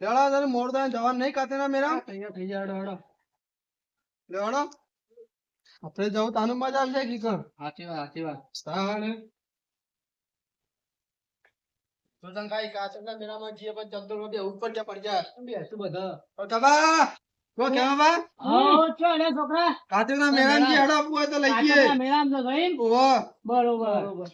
લેવડો તને મોર દાન જવાન નહીં કાતે ના મેરા અહીંયા થઈ જાય હેડો લેવડો આપણે જવું તાનું મજા આવશે કી કર સાચી વાત સાચી વાત. તાણે તો તન કાઈ કાચર ના મેરામાં જીએ પણ ચલતો રોટી ઉપર કે પડી જા. બેસું બધા? તો તબા કો કેવા બા હો છોકરા. કાચક ના હેડો આપવું તો લઈ તો જઈને. ઓહો. બરોબર.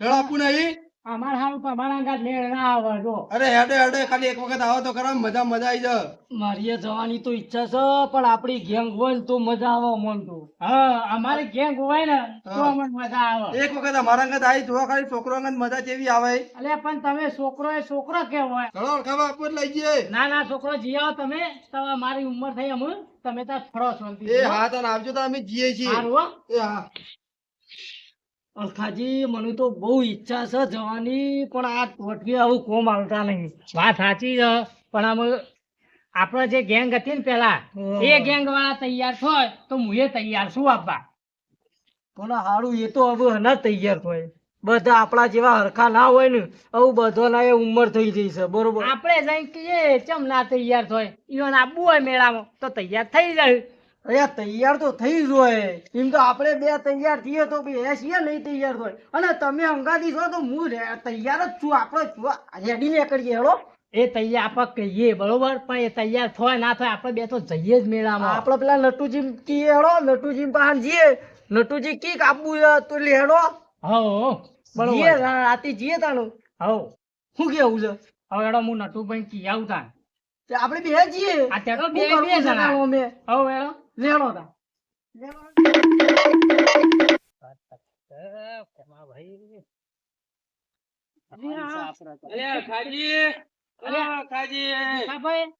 હેડો આપવું નહીં. અમાર હારું તમારા અંગાત મેળ ના આવે જો. અરે હેડે હેડે ખાલી એક વખત આવો તો ખરા મજા મજા આવી જાય મારી જવાની તો ઈચ્છા છે પણ આપણી ગેંગ હોય ને તો મજા આવે મન તો. હા અમારી ગેંગ હોય ને તો. અમને મજા આવે. એક વખત અમારા અંગત આવી જોવા ખાલી છોકરો અંગત મજા કેવી આવે. અલે પણ તમે છોકરો એ છોકરો કેવો ચલો ખાવા આપો લઈ જઈએ. ના ના છોકરો જી આવો તમે. તમે મારી ઉંમર થઈ અમુ તમે ત્યાં ફરો છો. એ હા તને આવજો તો અમે જીએ છીએ. એ હા. અલખાજી મને તો બહુ ઈચ્છા છે જવાની પણ આ ટોટકી આવું કોમ આવતા નહીં. વાત સાચી છે પણ આમ આપણે જે ગેંગ હતી ને પેલા એ ગેંગ વાળા તૈયાર થાય તો હું એ તૈયાર છું આપવા. પણ સારું એ તો હવે હના તૈયાર થાય. બધા આપણા જેવા હરખા ના હોય ને આવું બધાના એ ઉંમર થઈ જઈ છે બરોબર. આપણે જઈ કહીએ ચમ ના તૈયાર થાય? ઈવન આપવું હોય મેળામાં તો તૈયાર થઈ જાય. અરે તૈયાર તો થઈ જ હોય. એમ તો આપણે બે તૈયાર થઈએ તો બે છીએ નહીં તૈયાર થાય અને તમે અંગાથી છો તો હું તૈયાર જ છું. આપણે રેડી ને કરીએ હેડો એ તૈયાર આપણે કહીએ બરોબર? પણ એ તૈયાર થાય ના થાય આપણે બે તો જઈએ જ મેળામાં. આપણે પેલા નટુજી કીએ હેડો નટુજી પાસે જઈએ. નટુજી કી કાપવું તો લે હેડો હો બરોબર. રા- રાતે જઈએ તાનું હો શું કેવું છે? હવે એડો હું નટુભાઈ કી આવું તે આપણે બે જઈએ. આ ત્યાં બે બે જણા. અમે. હો એડો લેડો તા અલ્યા ભાઈ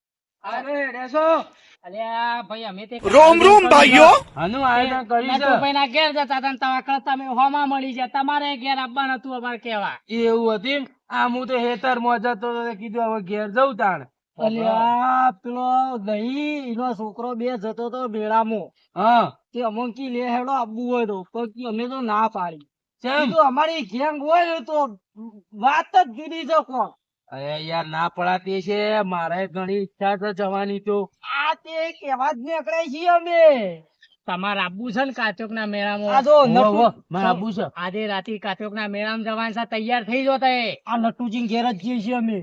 અલ્યા ભાઈ અમે તે રોમ રોમ ભાઈઓ. આનું આયોજન કર્યું છે. નટુભાઈ ઘેર જતા હતા તવા કરતા અમે હોમાં મળી જાય તમારે ઘેર આવવાનું હતું અમારે કેવા એવું હતું આ હું તો હેતરમાં જતો કીધું હવે ઘેર જઉં તાણ. અલ્યા પેલો દહી એનો છોકરો બે જતો તો મેળામાં. હા. તે અમુક લે હેડો આપવું હોય તો. પણ અમે તો ના પાડી. અમારી ગેંગ હોય ને તો વાત જ જુદી છે કોણ? અરે યાર ના પડાતી છે. મારે ઘણી ઈચ્છા છે જવાની તો. આ તે કેવા જ નીકળાય છીએ અમે. તમારા આબુ છે ને કાચોક ના મેળામાં આબુ નટુ છે. આજે રાતે કાચોક ના મેળામાં જવાની તૈયાર થઈ જો તે. આ નટુજી ઘેર જ જઈએ છીએ અમે.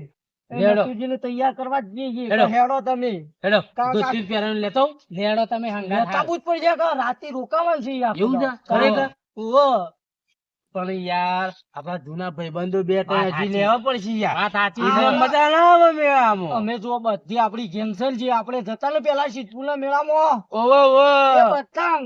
હેડો. નટુજી તૈયાર કરવા જઈએ હેડો. તમે. હેડો. કા- ધોતી લેતો લેડો તમે હંગાત હાલ. લેતા જ પડશે રાતે રોકાવાનું છે યાર એવું છે? ખરેખર? ખરેખર? પણ યાર આપડા જૂના ભાઈબંધો બે ત્રણ હજી લેવા પડશે યાર. વાત સાચી. છે. મજા ના આવે મેળામાં. અમે જો બધી આપડી ગેંગસર જે આપણે જતા ને પેલા સિદ્ધપુરના મેળામાં. ઓવો ઓવો બધા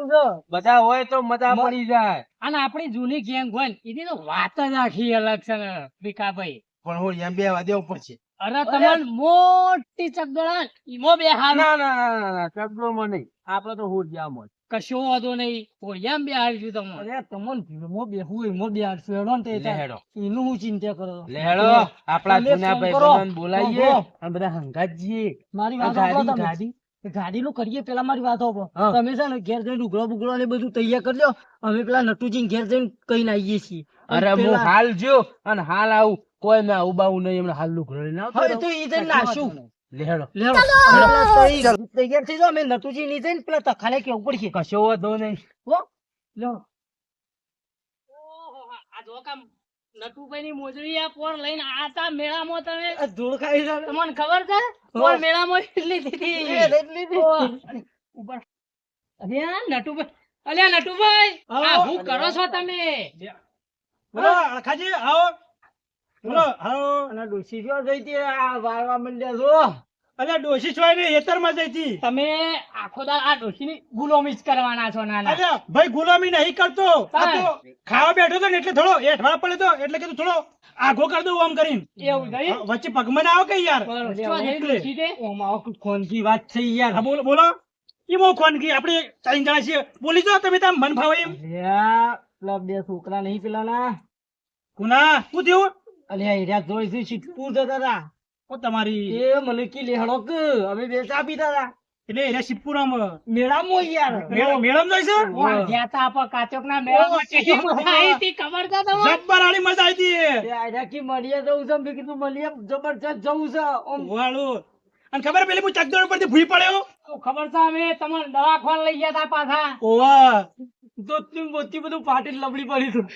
છે. બધા હોય તો મજા પડી જાય. અને આપણી જૂની ગેંગ હોય એની તો વાત જ આખી અલગ છે ને ભીખાભાઈ. પણ હું એમ બે દેવું પડશે. અરે તમને મોટી ચકડોળા ઈમો બે હાલ ના ના ના ના ના ચકડો માં નહીં. આપડે તો હું જામ હોય કશો વાંધો નહીં. ઓયામ બે હાલશું તમને. અરે તમને બે હું એમાં બે આઠસો હેડો ને તે હેડો. એનું હું ચિંતા કરો. લેડો આપણા જૂના. ભાઈબંધોને કરો. અને બધા હંગાત જઈએ મારી વાત ગાડી ગાડી. ગાડી નું કરીએ પેલા મારી વાત સાંભળો. તમે છે ને ઘેર જઈને ઉઘડો બુગડો ને બધું તૈયાર કરજો અમે પેલા નટુજી ઘેર જઈને કઈ આવીએ છીએ. અરે હું હાલ જો અને હાલ આવું. કોઈ મેં આવું બાવું નહીં એમને હાલનું ઘરે ના હવે તો ઈ જઈને નાશું લેડો લેડો. અમે તૈયાર થઈ જો અમે નતુજી ની જઈને પેલા તખાલે કેવું પડશે? કશો વાંધો નહીં. હો. લેડો. આ જો કામ નટુભાઈની મોજડી આ પોર લઈને આતા મેળામાં તમે. ધૂળ ખાઈ જાવ. તમને ખબર છે? પોર મેળામાં એટલી દીધી. એટલી જ. ઉપર અલ્યા નટુભાઈ અલ્યા નટુભાઈ આ હું. કરો છો તમે? બોલો અળખાજી આવો. બોલો આવો અને ડોશી જો જઈ આ વાળવા મંડ્યા છો. અલ્યા ડોશી છોય ને હેતરમાં જઈ તમે આખો દાળ આ ડોશીની ગુલામી જ કરવાના છો નાના. અલ્યા ભાઈ ગુલામી નહીં કરતો. આ તો ખાવા બેઠો તો ને એટલે થોડો હેઠવાળ પડે તો એટલે કીધું થોડો આગો કર દઉં આમ કરીને. એવું વચ્ચે પગમાં ના આવો કે યાર? ખોનકી વાત થઈ યાર. બોલો બોલો. એ બહુ ખોનગી આપણે ચાલી જણા છીએ. બોલી જાઓ તમે તાર મન ફાવે એમ. બે છોકરા નહીં પેલા ના કુના? શું થયું? અલ્યા એરિયા જોઈ છે સિદ્ધપુર જતા હતા ઓ તમારી એ મને કી લેહડો કે અમે બે ચા પીતા હતા એટલે એને શિવપુરામાં મેળામાં યાર. મેળો મેળામાં છે? જ્યાં તા આપણે કાચોક ના મજા આવી? હતી, ખબર છે તમને? જબ્બર આળી મજા આવી હતી એ આયરા કી મળીએ જવું છે મેં કીધું મળીએ જબરજસ્ત જવું છે ઓમ વાળું. અને ખબર પેલી હું ચકદોડ પરથી ભૂઈ પડ્યો? ખબર છે અમે તમને દવાખાને લઈ ગયા તા પાછા. ઓવા. દોસ્તી મોતી બધું ફાટી લબડી પડી તું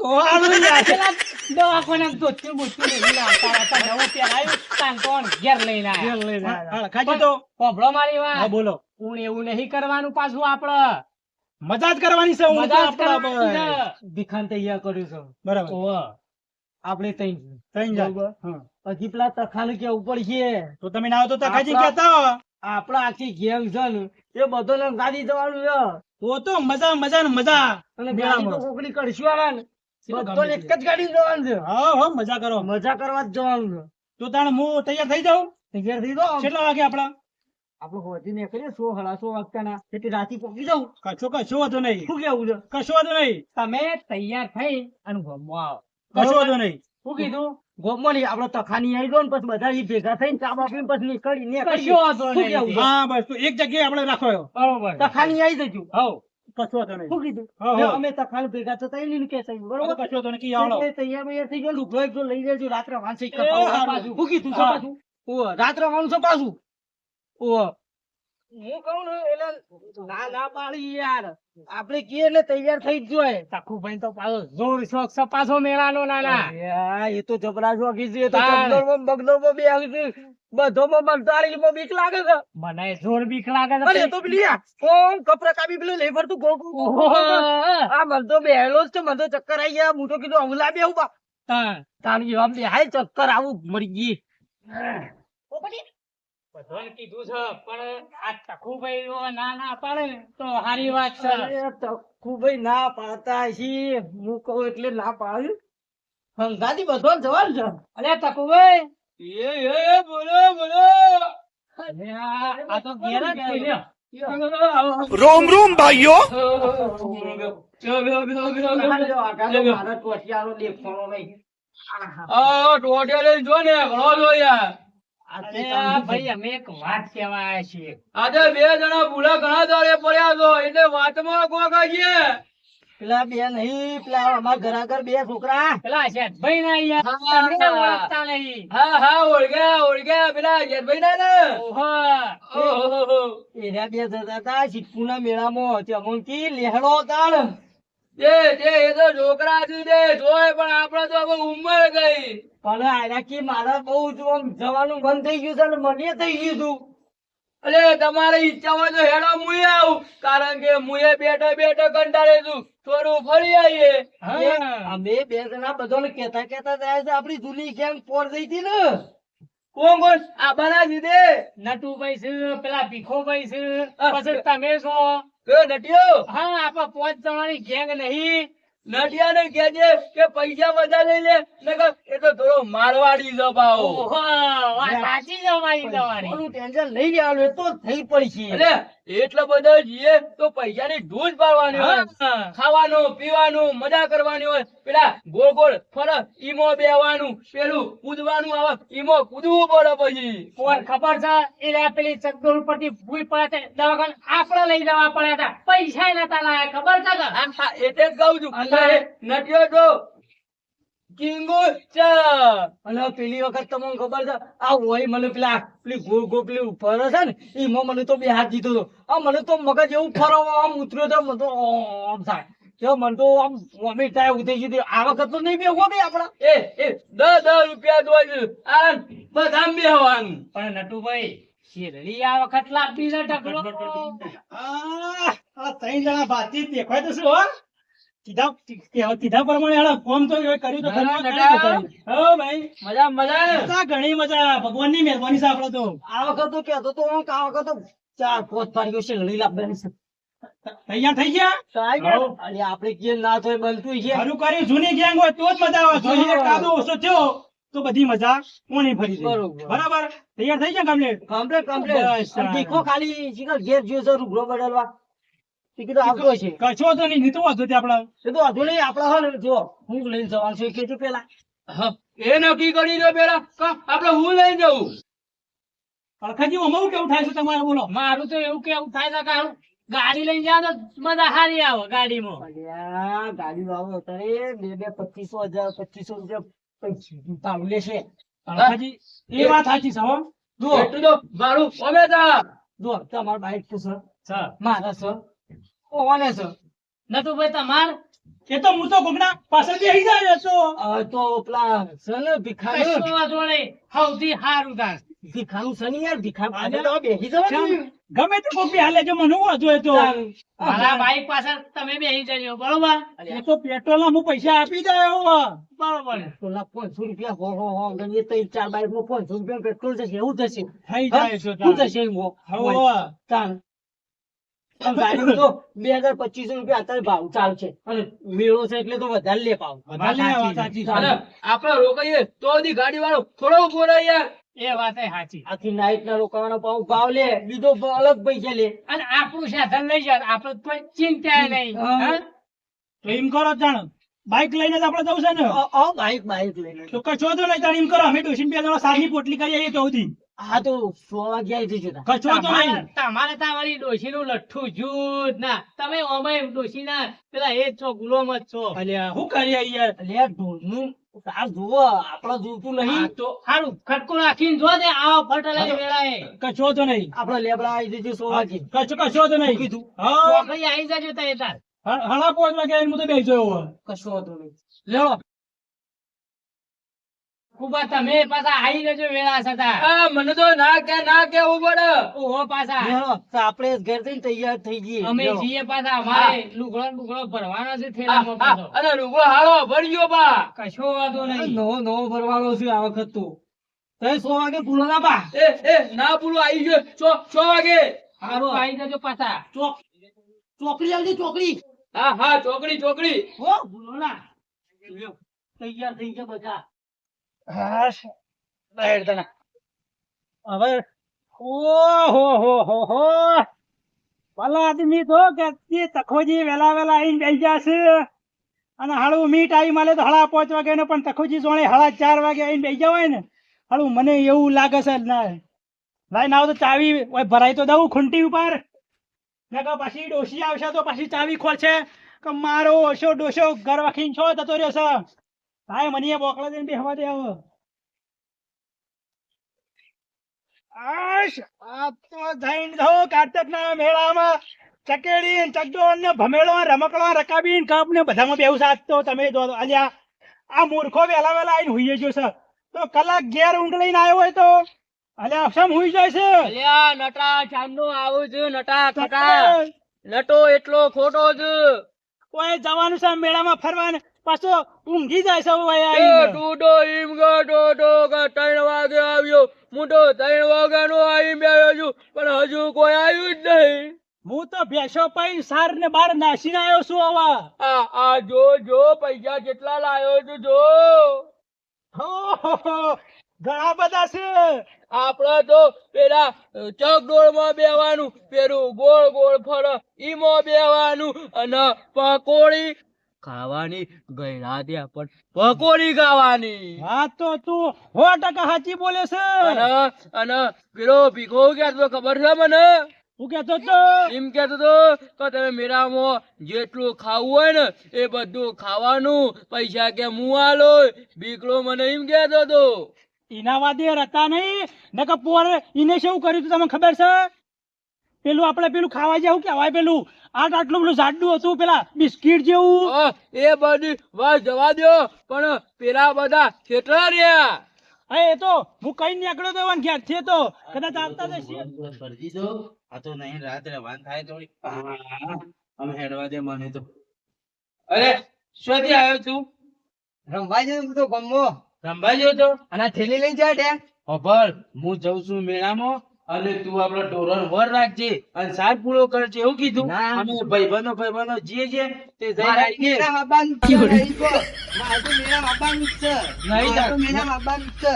દવાખાને ધોતિયું બોતિયું લઈને આવતા હતા. નવું પહેરાયું, કાંટોણ ઘેર લઈને આયા. હા, ખાજો તો. હોભળો મારી વાત. બોલો. હું એવું નહીં કરવાનું પાછું આપડે. મજા જ કરવાની છે હું મજા આપણા. ભીખાન તૈયાર કર્યું છે. બરાબર. ઓવે. આપણે તઈ તઈ જાય. હજી પેલા તખાને ઉપર છીએ તો તમે ના આવો તો તખાજી કેતા કહેતા. આપડા આખી ગેંગ છે ને એ બધો ગાડી જવાનું છે. તો તો મજા મજા ને મજા. અને. કોકની કરશું આવા ને એક જ ગાડી જવાનું છે. હા હો મજા કરો. મજા કરવા જ જવાનું છે. તો તાણ હું તૈયાર થઈ જાઉં? તૈયાર થઈ જાઓ કેટલા વાગે આપડા આપણે હોજી ને કરીએ સો હળા સો વાગતાના. એટલે રાતે પહોંચી જાઉં. કશો કશો વાંધો નહીં. શું કેવું છે? કશો વાંધો નહીં. તમે તૈયાર થઈ અને ગમવા આવો. કશો વાંધો નહીં. શું કીધું? ગોમમાં નહીં આપણે તખાની આવી ગયો ને પછી બધા ઈ ભેગા થઈને ચા બાપી પછી નીકળી નીકળી કશો વાંધો નહીં. હા બસ એક જગ્યાએ આપણે રાખો બરોબર. તખાની આવી જજો હઉ. કશો વાંધો નહીં. શું કીધું? હા, જો હા. અમે તખાન ભેગા થતા કે થઈ બરોબર? બરોબર કશો વાંધો નહીં કી આવડો. તૈયાર બૈયાર થઈ ગયો લુગડો એક જો લઈ લેજો રાત્રે. શું કીધું પાછું? રાત્રે. હું કહું ને એટલે ના ના પાડી યાર. આપણે કીએ એટલે તૈયાર થઈ જ જોઈએ. ભાઈ તો પાછો જોર શોખ છે પાછો મેળાનો નાના. અરે એ તો જબરા જોગી છે તો. ચકદોરમાં બે આવી છે બીક લાગે છે. મને જોર બીક લાગે છે અરે તો કપરા પેલું. આ મને તો બેહેલો છે મને તો ચક્કર આવી ગયા. હું કીધું હું લાવી આવું બા. તાણ. તાણી આમ બેહાય ચક્કર આવું મરી ગઈ. બધાને કીધું છે પણ આ તખુભાઈ ના ના પાડે તો સારી વાત છે. અરે તખુભાઈ ના પાડતા હું કહું એટલે ના પાડ્યું હંગાથી બધો જવાનું છે. અરે તખુભાઈ એ એ બોલો બોલો. અરે આ તો ઘેર જ છે. રોમ રોમ ભાઈઓ. મારા ટોટિયાનો દેખવાનો નહીં. અરે આ ભાઈ એક વાત કહેવા આવ્યા આજે બે જણા ભૂલા ઘણા દાડે પડ્યા છો. એટલે વાતમાં કોક છે પેલા બે નહીં પેલા અમારા ઘર આગળ બે છોકરા. પેલા શેઠભાઈ ના અહીંયા ઓળખતા નહીં. હા હા ઓળખ્યા ઓળખ્યા પેલા જેઠભાઈ ના ને. ઓહો. એના બે જતા હતા સિદ્ધપુરના મેળામાં. તે અમુક કી લેહડો તાણ તે તે એ તો છોકરા છે તે. જોય પણ આપણે તો હવે ઉંમર ગઈ. પણ આના કી મારા બહુ જવાનું મન થઈ ગયું છે ને મને થઈ ગયું હતું. અરે તમારી ઈચ્છા હોય તો હેડો મુએ આવું. કારણ કે મુએ બેઠો બેઠો કંટાળે છું. થોડું ફરી આવીએ. અમે બે જણા બધાને કેતા કેતા જાય છે આપડી જૂની ગેંગ પોર થઈ હતી ને. કોણ કોણ? આ બના દીધે નટુભાઈ છે પેલા ભીખોભાઈ છે. પછી તમે છો? કયો નટિયો? હા આપડે પાંચ જણાની ગેંગ નહીં. નટિયા ને કહેજે કે પૈસા બધા લઈ લે નકર એ તો થોડો મારવાડી વાત સાચી છે તમારી. ટેન્શન લઈ લેવાનું એ તો થઈ પડશે. એટલે એટલા બધા જઈએ તો પૈસાની ઢૂંઢ પાડવાની હોય. ખાવાનું પીવાનું મજા કરવાની હોય. પેલા ગોળ ગોળ ફરક ઈમો બેવાનું પેલું કૂદવાનું આવે. ઈમો કૂદવું પડે પછી. કોણ ખબર છે? એ પેલી ચકડોળ ઉપરથી ભૂલ પડે દવાખાન આપડે લઈ જવા પડ્યા હતા. પૈસા નતા લાયા. ખબર છે એટલે જ કહું છું. નટ્યો તો કિંગુ ચા. અને પેલી વખત તમને ખબર છે આ હોય મને પેલા પેલી ગોળ ગોળ પેલી ફરે છે ને એમાં મને તો બે હાથ દીધો હતો. આ મને તો મગજ એવું ફરવા આમ ઉતર્યો તો મને તો આમ થાય. કે મને તો આમ વોમિટ થાય એવું થઈ આ વખત તો નહીં બેહવો બે આપડા એ એ દસ દસ રૂપિયા દો આ બધા બેહવાનું. પણ નટુભાઈ શેરડી આ વખત લાપી છે ઢગલો. આ આ ત્રણ જણા ભાતી દેખાય તો શું હો. કીધા કીધા પ્રમાણે ફોન તો કર્યું તો. હો ભાઈ. મજા મજા. ને મજા ભગવાનની મહેરબાની છે આપડે તો. આ વખત તો કહેતો તો હું આ વખત તો ચાર પોત પાડીઓ છે લડી લાવવાની છે. તૈયાર થઈ ગયા? આપણે ના થાય બનતું છે. કર્યું જૂની ગેંગ હોય તો જ મજા આવે. કાદો ઓછો થયો તો બધી મજા કોની ફરી બરોબર. તૈયાર થઈ ગયા કમ્પ્લીટ કમ્પ્લેટ કમ્પ્લેટ દેખો ખાલી શીખર ઘેર જ્યો રૂગડો બદલવા. એ આવતો છે. કશો તો નહીં નીતું એ તો વાંધો નહીં આપડે હા જો હું લઈને જવાનું છે કે પેલા એ નક્કી કરી દો પેલા આપણે હું લઈ જવું? અળખાજી આમાં કેવું થાય છે તમારે બોલો. મારું તો એવું કેવું થાય છે કે ગાડી લઈને જાવ તો મજા હારી આવે ગાડીમાં. અલ્યા ગાડી વાળો અત્યારે બે બે પચીસો હજાર પચીસો રૂપિયા ભાવ લેશે. એ વાત સાચી છે એટલું તો મારું અમે તા જુઓ તમારું બાઈક છે સર સર મારા સર ઓને સર નટુ ભાઈ તમાર? એ તો હું તો કોકના પાછળથી આવી જાય છો. તો પેલા છે ભિખારી. કશો જોડે સૌથી સારું થાય ભીખાનું છે યાર ભિખાર. આજે તો બેસી જવાનું ગમે તે કોક બી હાલે જો મને હું વાંધો તો. મારા બાઈક પાછળ તમે બેસી જજો બરોબર? એ તો પેટ્રોલ હું પૈસા આપી દે બરોબર. પેલા પાંચસો રૂપિયા હો હો હો ગણીએ તો ચાર બાઈકમાં પાંચસો રૂપિયા પેટ્રોલ જશે એવું થશે થઈ જાય છે શું થશે એમ હો? હવે તાણ. તો બે હજાર પચીસો રૂપિયા અત્યારે ભાવ ચાલશે અને મેળો છે એટલે તો વધારે લે ભાવ ભલે વાત સાચી છે. અને આપણે રોકાઈએ તો ગાડી વાળો થોડો ઊભો યાર. એ વાત સાચી. આખી નાઈટ ના રોકાવાનો ભાવ ભાવ લે બીજો અલગ પૈસા લે. અને આપણું સાધન લઈ જાય આપણે કોઈ ચિંતા નહીં? તો એમ કરો જાણ. બાઇક લઈને જ આપણે જવું છે ને? બાઈક બાઈક લઈને. તો કશો તો નહીં તાણ એમ કરો. અમે ટ્યુશન બે જણા પોટલી કરીએ આવીએ ચૌદી હા તો સો વાગ્યા જજો કશો તો તમારે નહીં. તમારે ત્યાં વળી લઠ્ઠું જૂથ ના. તમે ઓમાય ડોશીના પેલા એ છો ગુલામ જ છો અલ્યા શું કરીએ યાર. અલ્યા ઢોલનું તાર જુઓ આપડે જોતું નહીં. તો સારું ખટકો રાખીને જો દે આવો ફટાલે વેળાએ. કશો તો નહીં. આપડે લેબડા આવી જજો સો વાગે કશો કશો તો નહીં. કીધું હા. ચોકડી આવી જજો તઈ તાર. હ- હણા પાંચ વાગે હું તો બેસી કશો હતો નહીં. લેવો કુબા તમે પાછા આવી જજો વેળા છતાં. મને તો ના કે ના કેવું પડે? ઓહો પાછા. આપણે ઘર થઈને તૈયાર થઈ જઈએ અમે જઈએ પાછા અમારે લુગડો લુગડો ભરવાનો છે થેલામાં પાછો. અને રૂગો હાલો ભરજો બા. કશો વાંધો નહીં. નવો નવો ભરવાનો છે આ વખત તો. તઈ સો વાગે ભૂલો ના પા એ એ ના ભૂલો આવી ગયો. છો છ વાગે? હારો. આવી જજો પાછા. ચોક ચોકડી આવજે ચોકડી. હા હા ચોકડી ચોકડી. હો ભૂલો ના. તૈયાર થઈ ગયા બધા. હો હો હો ભલા આદમી તો કે તખોજી વેલા વેલા આવીને બેસી જશે અને હાળું મી ટાઈમ આલે તો હળા પાંચ વાગે ને પણ તખોજી જોણે હળા ચાર વાગે આવીને બેસી જવાય ને, હાળું મને એવું લાગે છે ના. ભાઈ ના તો ચાવી ભરાઈ તો દઉં ખૂંટી ઉપર. ને કે પછી ડોસી આવશે તો પછી ચાવી ખોલશે. કે મારો ઓછો ડોશો ઘર વખીને છો, જતો રહ્યો હાય મને બોકડા દઈને બેહવા દે હવે. આશ આ તો જઈને જો કાર્તકના મેળામાં ચકેડી ચકડોળ ને ભમેડો રમકડો રકાબી ને બધામાં બેહુ સાચતો તમે જો અલ્યા આ મૂર્ખો વેલા વેલા આવીને હુઈ ગયો સર. તો કલાક ઘેર ઊંઘ લઈને આવ્યો હોય તો? અલ્યા સમ હુઈ જાય છે? અલ્યા નટા ચાંદનો આવું છું નટા ખટા. નટો એટલો ખોટો છે. કોઈ જવાનું છે મેળામાં ફરવા ને? પાછો ઊંઘી જાય છે ઓય એ ટુડો ટૂડો ઈમ ગો ટોટો કે ત્રણ વાગે આવ્યો. હું તો ત્રણ વાગ્યાનો આઈ બેઠો છું પણ હજુ કોઈ આવ્યું જ નહીં. હું તો ભેસો પાઈ સાર ને બાર નાસી આવ્યો છું હવે. આ આ જો જો પૈસા કેટલા લાયો છું જો. ઘણા બધા છે. આપડે તો પેલા ચકડોળમાં બેવાનું પેલું ગોળ ગોળ ફર ઈમાં બેવાનું અને પકોડી ખાવાની ગઈ રાતે પણ પકોડી ખાવાની. હા તો તું સો ટકા સાચી બોલે છે. અને પેલો ભીખો ક્યાં ખબર છે મને? હું કેતો તો. એમ કેતો તો કે તમે મેળામાં જેટલું ખાવું હોય ને એ બધું ખાવાનું પૈસા કે હું આલો બીકલો મને એમ કેતો તો. એના વાદે રતા નહીં નકર પોર એને શું કર્યું તું તમને ખબર છે? પેલું આપણે પેલું ખાવા જેવું કહેવાય પેલું? આટ આટલું બધું જાડું હતું પેલા બિસ્કીટ જેવું. એ બધી વાત જવા દો પણ પેલા બધા કેટલા રહ્યા? હા એ તો હું કઈ નીકળ્યો તો વાન ક્યાં છે તો કદાચ આવતા જશે. ભરજી દો આ તો નહીં રાત્રે વાન થાય તો અમે હેડવા દે મને તો. અરે શોધી આવ્યો છું? રમવા છે તો ગમો. રમવા જેવો તો? અને આ થેલી લઈને જાય ત્યાં. ખબર હું જઉં છું મેળામાં. અને તું આપડે ઢોરણ વર રાખજે અને સાત પૂરો કરજે એવું કીધું? ના. અમે ભાઈબંધો ભાઈબંધો જે જે તે મારે છે. મારે છે. મારે છે.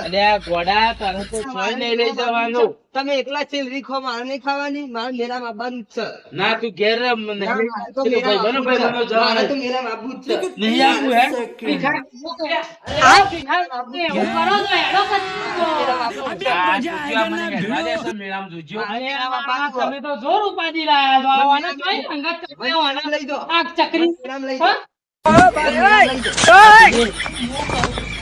તમે એકલા સેલરી ખો મારે નહીં ખાવાની મારે મેળામાં આવવાનું જ છે. ના તું ઘેર નહીં. મારે છે. મારે છે. આપવું હે છો, તમે તો જોર ઉપાડી રહ્યા છો. લઈ દો ચકરી. લઈ હા?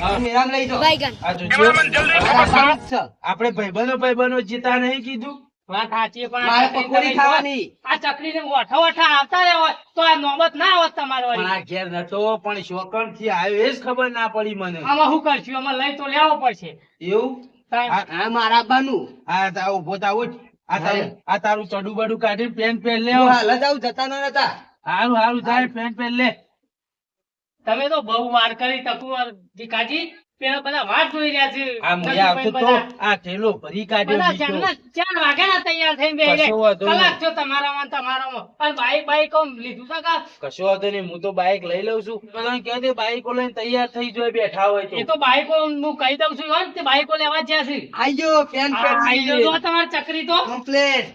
દો મેળામાં લઈ દો આ જોજો. આવવાનું જ છે. આપણે ભાઈબંધો ભાઈબંધો જીતા નહીં કીધું. વાત સાચી પણ મારે આ ચકરી પકોડી ખાવાની આ ચકરીને ઓઠા ઓઠા આવતા રહ્યા હોય તો આ નોબત ના આવત તમારે પણ આ ઘેર નતો પણ શોકણથી આવ્યો એ જ ખબર ના પડી મને. આમાં શું કરશું? આમાં લઈ તો લેવો પડશે. એવું? આ- હા. મારા આવવાનું આ તા ઊભો થા ઉઠ. આ તારું આ તારું ચડું બડું કાઢી પેન્ટ પેન લે. હું હાલ જ આવું જતા ના નતા હારું હારું થાય પેન પહેર લે. તમે તો બહુ માર કરી તકુ દીકાજી પેલા બધા વાત જોઈ રહ્યા છે. આ મોયા આવતો તો આ ઠેલો ભરી કાઢ્યો બધા બીજો. ચારના વાગે ના તૈયાર થઈ ગયા. નહીં. કલાક થયો તમારામાં તમારામાં. અને બાઈક બાઈક લીધું છે કા? કશો વાંધો નહીં હું તો બાઈક લઈ લઉં છું. બધાને કહે દે બાઈકો લઈને તૈયાર થઈ જોય બેઠા હોય એ તો તો બાઈકો હું કહી દઉં છું તે બાઈકો લેવા જ્યાં છે. આઈજો પેન આ આઈ પેન જજો તમારી ચકરી તો. કમ્પ્લેટ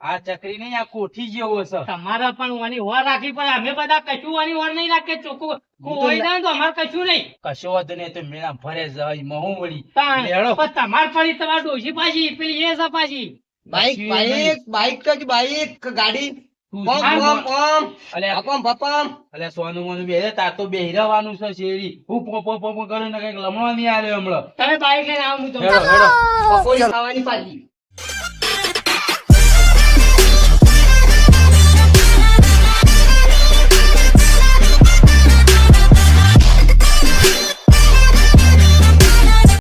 આ ચકરી નહીં આ કોઠી જેવો છે. તમારે પણ વાની વર રાખી પણ અમે બધા કશું વાની વર નહીં રાખે ચોખ્ખું કોઈ ના તો અમારે કશું નહીં. કશો વાંધો નહીં તો મેળા ફરે જાય મહુ વળી. પણ તમાર પડી તમારે ડોશી પાછી પેલી એ છે પાછી. બાઈક બાઈક બાઈક તો જ બાઈક ગાડી. તું પમ જા. પમ પમ અલ્યા પપમ પપમ અલ્યા સોનું મોનું બે તાર તો બેહી રહેવાનું છે શેરી. હું પોપો પોપો કરે ને કંઈક લમણો નહીં આવ્યો હમણાં. તમે બાઈક લઈને આવો હું તો હેડો હેડો. પકોડી ખાવાની પાછી.